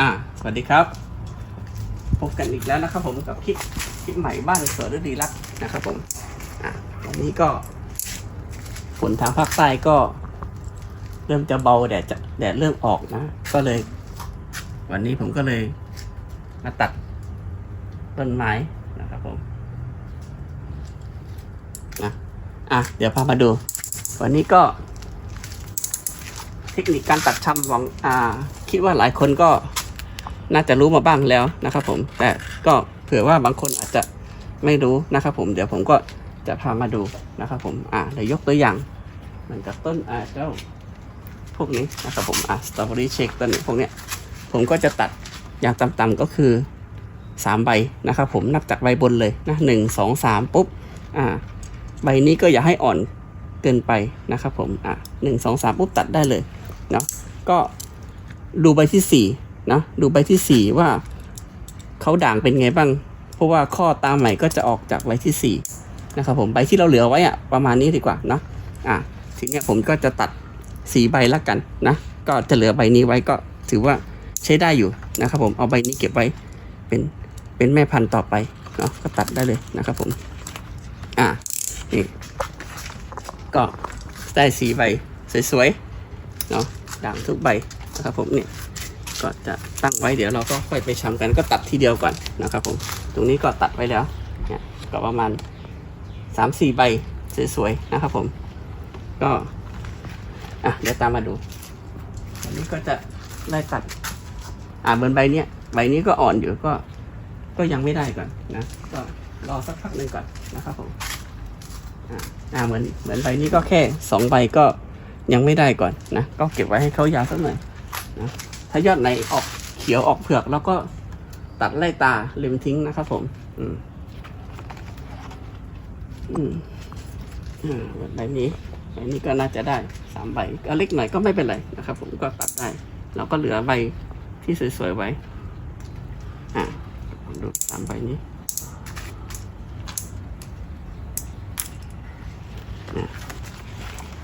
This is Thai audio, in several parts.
อ่าสวัสดีครับ พบกันอีกแล้วนะครับผมกับคลิปคลิปใหม่บ้านสวนฤดีรักนะครับผมอ่าวันนี้ก็ฝนทางภาคใต้ก็ เริ่มจะเบาแดดจะแดดเริ่มออกนะ ก็เลย วันนี้ผมก็เลยมาตัดต้นไม้นะครับผมนะอะเดี๋ยวพามาดู วันนี้ก็ เทคนิคการตัดชำหวังอ่า คิดว่าหลายคนก็ น่าจะรู้มาบ้างแล้วนะครับผม แต่ก็เผื่อว่าบางคนอาจจะไม่รู้นะครับผม เดี๋ยวผมก็จะพามาดูนะครับผม อ่าเดี๋ยวยกตัวอย่างเหมือนกับต้นอ่าเจ้าพวกนี้นะครับผม อ่าสตรอเบอรี่เชคต้นนี้พวกเนี้ย ผมก็จะตัดอย่างต่ำๆก็คือสามใบนะครับผมนับจากใบบนเลยนะหนึ่งสองสามปุ๊บ อ่า ใบนี้ก็อย่าให้อ่อนเกินไปนะครับผม อะหนึ่งสองสามปุ๊บตัดได้เลยเนาะ ก็ดูใบที่สี่ นะดูใบที่สี่ว่าเขาด่างเป็นไงบ้าง เพราะว่าข้อตามใหม่ก็จะออกจากใบที่สี่นะครับผมใบที่เราเหลือไว้อะประมาณนี้ดีกว่าเนาะอะทีเนี้ยผมก็จะตัดสีใบละกันนะก็จะเหลือใบนี้ไว้ก็ถือว่าใช้ได้อยู่นะครับผมเอาใบนี้เก็บไว้เป็นเป็นแม่พันธุ์ต่อไปเนาะก็ตัดได้เลยนะครับผมอะนี่ก็ได้สีใบสวยๆเนาะด่างทุกใบนะครับผมเนี่ย ก็จะตั้งไว้เดี๋ยวเราก็ค่อยไปชำกันก็ตัดทีเดียวก่อนนะครับผมตรงนี้ก็ตัดไว้แล้วเนี่ยก็ประมาณสามสี่ใบสวยๆนะครับผมก็อะเดี๋ยวตามมาดูอันนี้ก็จะไล่ตัด อ่าเหมือนใบเนี้ยใบนี้ก็อ่อนอยู่ก็ ก็ยังไม่ได้ก่อนนะก็รอสักพักหนึ่งก่อนนะครับผมอ่าเหมือนเหมือนใบนี้ก็แค่สองใบก็ยังไม่ได้ก่อนนะ ก็เก็บไว้ให้เขายาวสักหน่อยนะ ถ้ายอดไหนออกเขียวออกเผือกแล้วก็ตัดไล่ตาเล็มทิ้งนะครับผม อืม อืมอ่าใบนี้ใบนี้ก็น่าจะได้สามใบก็เล็กหน่อยก็ไม่เป็นไรนะครับ ผมก็ตัดได้เราก็เหลือใบที่สวยๆไว้ อ่าดูสามใบนี้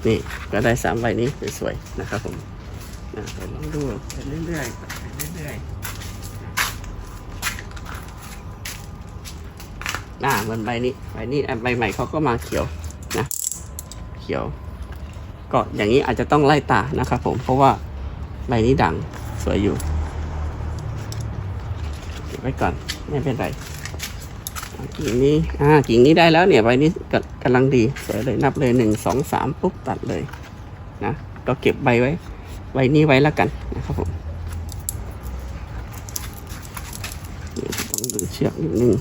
นี่ก็ได้สามใบนี้สวยๆนะครับผม นะไปลองดูไปเรื่อยๆไปเรื่อยๆอ่าเหมือนใบนี้ใบนี้ใบใหม่เขาก็มาเขียวนะเขียว ก็อย่างนี้อาจจะต้องไล่ตานะครับผมเพราะว่าใบนี้ดังสวยอยู่เก็บไว้ก่อนไม่เป็นไรกิ่งนี้อ่ากิ่งนี้ได้แล้วเนี่ยใบนี้กกำลังดีสวยเลยนับเลยหนึ่งสองสามปุ๊บตัดเลยนะก็เก็บใบไว้ ใบนี้ไว้แล้วกันนะครับผมต้องดึงเชือกนิดนึง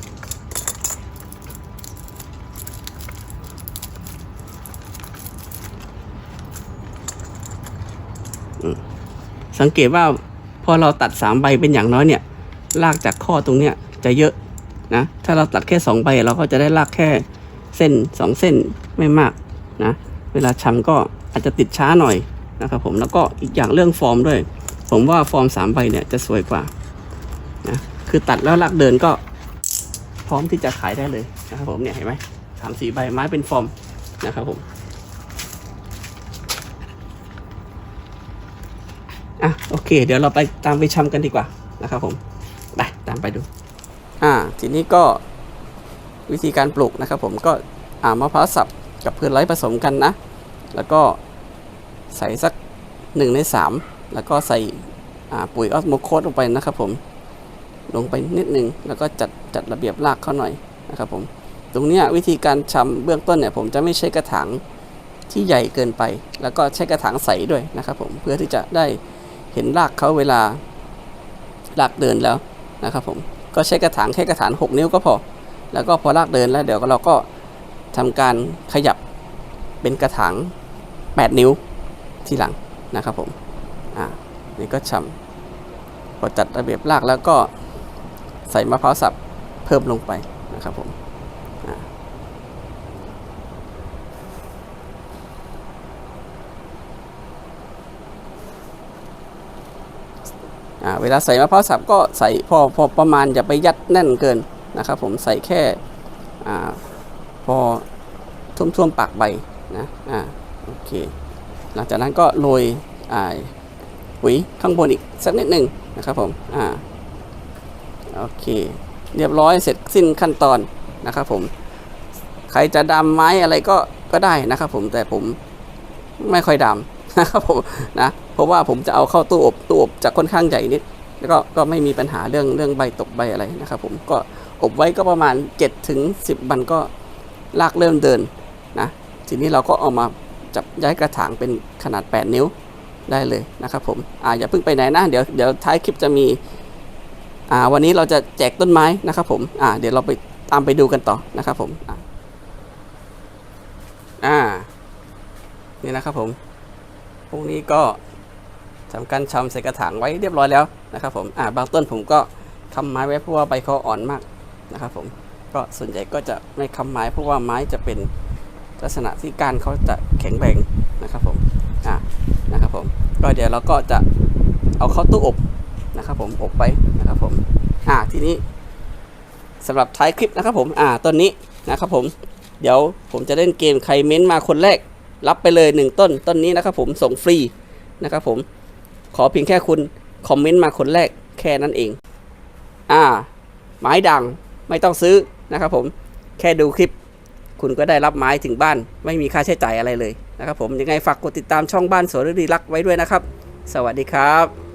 สังเกตว่าพอเราตัดสามใบเป็นอย่างน้อยเนี่ยลากจากข้อตรงเนี้ยจะเยอะนะถ้าเราตัดแค่สองใบเราก็จะได้ลากแค่เส้นสองเส้นไม่มากนะเวลาชำก็อาจจะติดช้าหน่อย นะครับผมแล้วก็อีกอย่างเรื่องฟอร์มด้วย ผมว่าฟอร์มสามใบเนี่ยจะสวยกว่านะคือตัดแล้วลากเดินก็ พร้อมที่จะขายได้เลยนะครับผมเนี่ยเห็นไหมสามสี่ใบไม้เป็นฟอร์มนะครับผมอะโอเค เดี๋ยวเราไปตามไปชำกันดีกว่านะครับผมไปตามไปดู อ่าทีนี้ก็วิธีการปลูกนะครับผมก็อ่ามะพร้าวสับกับพืชไร้ผสมกันนะ แล้วก็ ใส่สักหนึ่งในสามแล้วก็ใส่ปุ๋ยออสโมโคสลงไปนะครับผม ลงไปนิดนึง แล้วก็จัดจัดระเบียบรากเขาหน่อยนะครับผม ตรงนี้วิธีการชำเบื้องต้นเนี่ยผมจะไม่ใช้กระถางที่ใหญ่เกินไป แล้วก็ใช้กระถางใสด้วยนะครับผม เพื่อที่จะได้เห็นรากเขาเวลารากเดินแล้วนะครับผม ก็ใช้กระถางแค่กระถาง6 นิ้วก็พอ แล้วก็พอลากเดินแล้วเดี๋ยวเราก็ทำการขยับเป็นกระถาง 8 นิ้ว ทีหลังนะครับผมอ่านี่ก็ชำพอจัดระเบียบรากแล้วก็ใส่มะพร้าวสับเพิ่มลงไปนะครับผมเวลาใส่มะพร้าวสับก็ใส่พอพอประมาณอย่าไปยัดแน่นเกินนะครับผมใส่แค่อพอท่วมๆปากใบนะอ่าโอเค หลังจากนั้นก็โรยปุ๋ยข้างบนอีกสักนิดหนึ่งนะครับผมอ่าโอเค เรียบร้อยเสร็จสิ้นขั้นตอนนะครับผม ใครจะดำไม้อะไรก็ก็ได้นะครับผมแต่ผมไม่ค่อยดำนะครับผมนะเพราะว่าผมจะเอาเข้าตู้อบตู้อบจะค่อนข้างใหญ่นิด แล้วก็ก็ไม่มีปัญหาเรื่องเรื่องใบตกใบอะไรนะครับผมก็อบไว้ก็ประมาณ7ถึง10 วันก็ลากเริ่มเดินนะทีนี้เราก็เอามา จับย้ายกระถางเป็นขนาด 8 นิ้วได้เลยนะครับผมอ่าอย่าเพิ่งไปไหนนะ เดี๋ยวเดี๋ยวท้ายคลิปจะมีอ่าวันนี้เราจะแจกต้นไม้นะครับผมอ่าเดี๋ยวเราไปตามไปดูกันต่อนะครับผมอ่านี่นะครับผมพรุ่งนี้ก็ทำการชำใส่กระถางไว้เรียบร้อยแล้วนะครับผมอ่าบางต้นผมก็ทำไม้ไว้เพราะว่าใบเขาอ่อนมากนะครับผมก็ส่วนใหญ่ก็จะไม่ค้ำไม้เพราะว่าไม้จะเป็น ลักษณะที่กานเขาจะแข็งแรงนะครับผมอ่านะครับผมก็เดี๋ยวเราก็จะเอาเข้าตู้อบนะครับผมอบไปนะครับผมอ่าทีนี้สำหรับท้ายคลิปนะครับผมอ่าต้นนี้นะครับผมเดี๋ยวผมจะเล่นเกมใครเม้นต์มาคนแรก รับไปเลย 1 ต้นต้นนี้นะครับผมส่งฟรีนะครับผมขอเพียงแค่คุณคอมเมนต์มาคนแรกแค่นั้นเอง อ่า ไม้ดังไม่ต้องซื้อนะครับผมแค่ดูคลิป คุณก็ได้รับไม้ถึงบ้าน ไม่มีค่าใช้จ่ายอะไรเลยนะครับผมยังไงฝากกดติดตามช่องบ้านสวนฤดีรักไว้ด้วยนะครับ สวัสดีครับ